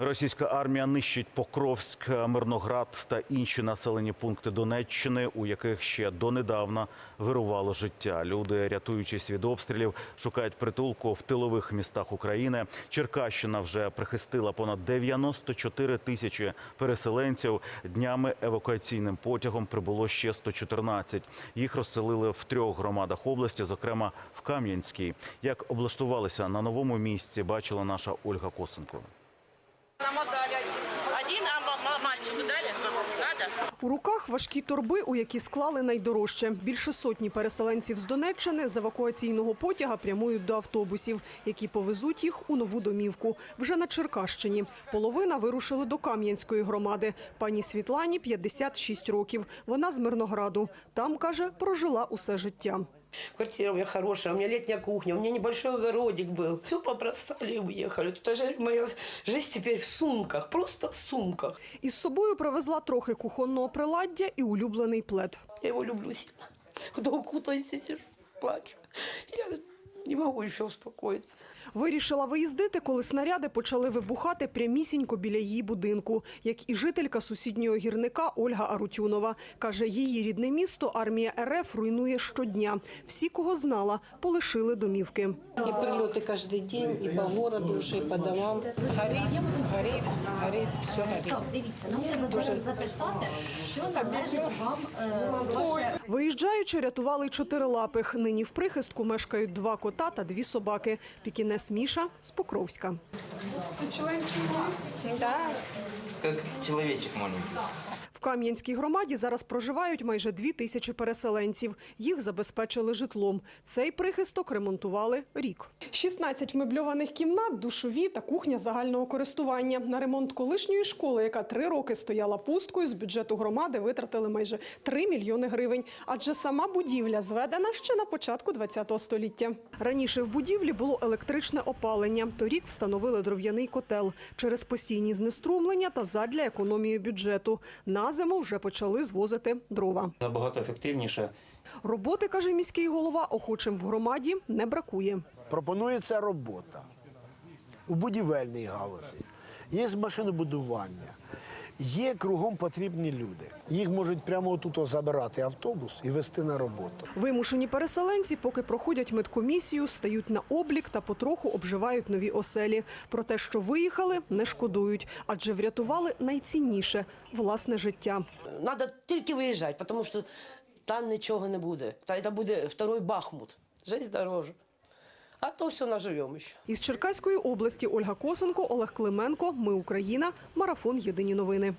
Російська армія нищить Покровськ, Мирноград та інші населені пункти Донеччини, у яких ще донедавна вирувало життя. Люди, рятуючись від обстрілів, шукають притулку в тилових містах України. Черкащина вже прихистила понад 94 тисячі переселенців. Днями евакуаційним потягом прибуло ще 114. Їх розселили в трьох громадах області, зокрема в Кам'янській. Як облаштувалися на новому місці, бачила наша Ольга Косенко. Один. А ма- ма- мальчику? У руках важкі торби, у які склали найдорожче. Більше сотні переселенців з Донеччини з евакуаційного потяга прямують до автобусів, які повезуть їх у нову домівку. Вже на Черкащині. Половина вирушили до Кам'янської громади. Пані Світлані 56 років. Вона з Мирнограду. Там, каже, прожила усе життя. Квартира у меня хорошая, у меня летняя кухня, у меня небольшой огородик был. Все побросали и уехали. Тут же моя жизнь теперь в сумках, просто в сумках. Із собою привезла трохи кухонного приладдя і улюблений плед. Я його люблю сильно. До укутаюсь и сижу, плачу. Я не могу еще успокоиться. Вирішила виїздити, коли снаряди почали вибухати прямісінько біля її будинку, як і жителька сусіднього гірника Ольга Арутюнова. Каже, її рідне місто армія РФ руйнує щодня. Всі, кого знала, полишили домівки. И прилеты каждый день, и по городу, и по домам. Горит, горит, горит, все горит. Так, дивіться, нам треба зараз записати, що належить вам е, Виїжджаючи, рятували чотирилапих. Нині в прихистку мешкають два кота та дві собаки. Пікінес Міша з Покровська. как человечек маленький. В Кам'янській громаді зараз проживають майже дві тисячі переселенців. Їх забезпечили житлом. Цей прихисток ремонтували рік. 16 мебльованих кімнат, душові та кухня загального користування. На ремонт колишньої школи, яка три роки стояла пусткою, з бюджету громади витратили майже 3 мільйони гривень. Адже сама будівля зведена ще на початку ХХ століття. Раніше в будівлі було електричне опалення. Торік встановили дров'яний котел через постійні знеструмлення та задля економії бюджету. На зиму вже почали звозити дрова. Набагато ефективніше. Роботи, каже міський голова, охочим в громаді не бракує. Пропонується робота у будівельній галузі, є машинобудування, є кругом потрібні люди. Їх можуть прямо тут забирати автобус і вести на роботу. Вимушені переселенці, поки проходять медкомісію, стають на облік та потроху обживають нові оселі. Про те, що виїхали, не шкодують, адже врятували найцінніше власне життя. Надо тільки виїжджати, тому що там нічого не буде. Та це буде второй Бахмут. Життя дороже. А то все наживемо ще. Із Черкаської області Ольга Косенко, Олег Клименко. Ми Україна. Марафон. Єдині новини.